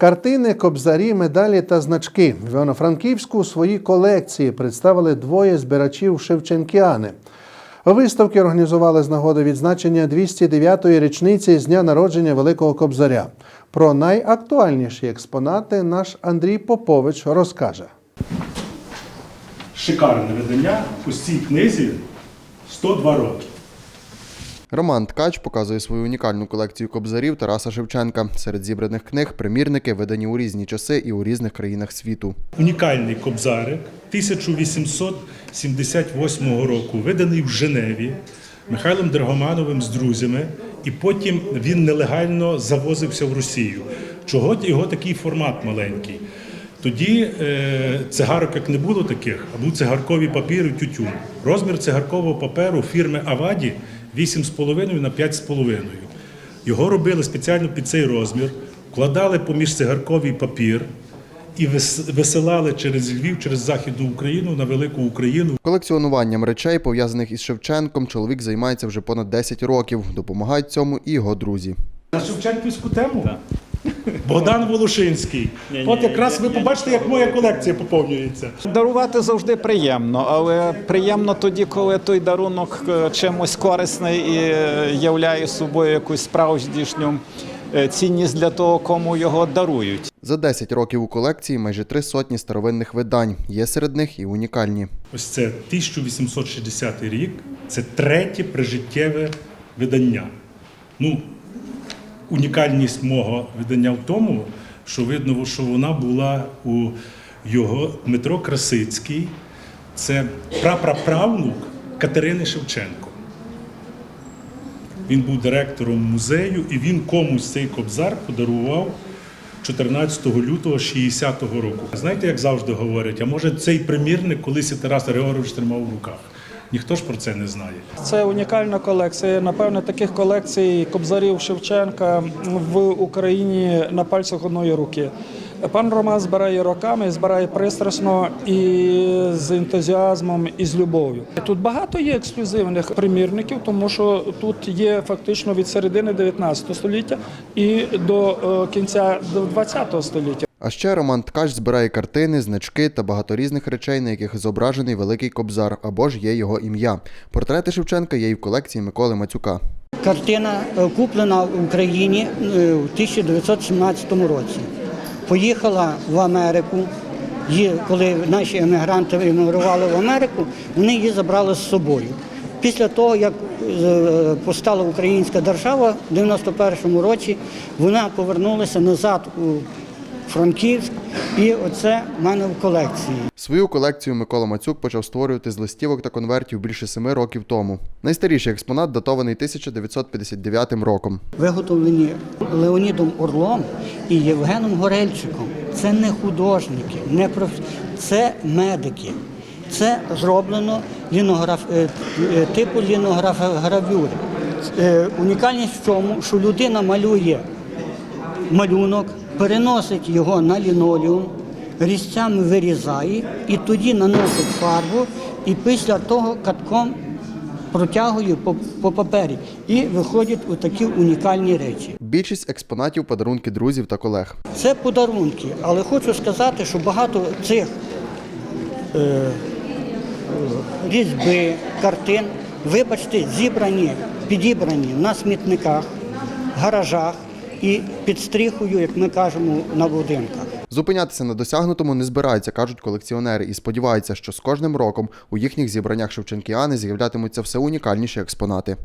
Картини, кобзарі, медалі та значки в Івано-Франківську у своїй колекції представили двоє збирачів Шевченкіани. Виставки організували з нагоди відзначення 209-ї річниці з дня народження Великого Кобзаря. Про найактуальніші експонати наш Андрій Попович розкаже. шикарне видання. Ось цій книзі 102 роки. Роман Ткач показує свою унікальну колекцію кобзарів Тараса Шевченка. Серед зібраних книг примірники видані у різні часи і у різних країнах світу. Унікальний кобзарик 1878 року, виданий в Женеві Михайлом Драгомановим з друзями, і потім він нелегально завозився в Росію. Чого його такий формат маленький? Тоді е, цигарок як не було таких, а був цигарковий папір і тютюн. Розмір цигаркового паперу фірми Аваді 8,5 на 5,5. Його робили спеціально під цей розмір, вкладали поміж цигарковий папір і висилали через Львів, через Західну Україну на велику Україну. Колекціонуванням речей, пов'язаних із Шевченком, чоловік займається вже понад 10 років. Допомагають цьому і його друзі. На Шевченківську тему? Богдан Волошинський. От якраз ви побачите, як моя колекція поповнюється. Дарувати завжди приємно, але приємно тоді, коли той дарунок е, чимось корисний і е, являє собою якусь справжню е, цінність для того, кому його дарують. За 10 років у колекції майже три сотні старовинних видань. Є серед них і унікальні. Ось це 1860 рік, це третє прижиттєве видання. Ну, унікальність мого видання в тому, що видно, що вона була у його Дмитро Красицький, це прапраправнук Катерини Шевченко. Він був директором музею, і він комусь цей кобзар подарував 14 лютого 60-го року. Знаєте, як завжди говорять, а може цей примірник колись і Тарас Григорович тримав в руках. Ніхто ж про це не знає. Це унікальна колекція. Напевне, таких колекцій кобзарів Шевченка в Україні на пальцях одної руки. Пан Роман збирає роками, збирає пристрасно і з ентузіазмом, і з любов'ю. Тут багато є ексклюзивних примірників, тому що тут є фактично від середини 19 століття і до е, кінця 20 століття. А ще Роман Ткач збирає картини, значки та багато різних речей, на яких зображений великий кобзар або ж є його ім'я. Портрети Шевченка є і в колекції Миколи Мацюка. Картина е, куплена в Україні е, в 1917 році. Поїхала в Америку. Її, коли наші емігранти емігрували в Америку, вони її забрали з собою. Після того, як е, постала українська держава в 91-му році, вона повернулася назад у Франківськ, і оце в мене в колекції. Свою колекцію Микола Мацюк почав створювати з листівок та конвертів більше семи років тому. Найстаріший експонат датований 1959 роком. виготовлені Леонідом Орлом і Євгеном Горельчиком. Це не художники, не проф... це медики. Це зроблено лінограф... е, е, типу лінограф-гравюри. Е, Унікальність в тому, що людина малює малюнок, переносить його на лінолеум, різцями вирізає і тоді наносить фарбу, і після того катком протягує по, по папері. І виходять такі унікальні речі. Більшість експонатів подарунки друзів та колег. Це подарунки, але хочу сказати, що багато цих е, е, різьби, картин, вибачте, зібрані, підібрані на смітниках, гаражах і під стріхою, як ми кажемо, на будинках. Зупинятися на досягнутому не збираються, кажуть колекціонери, і сподіваються, що з кожним роком у їхніх зібраннях Шевченкіани з'являтимуться все унікальніші експонати.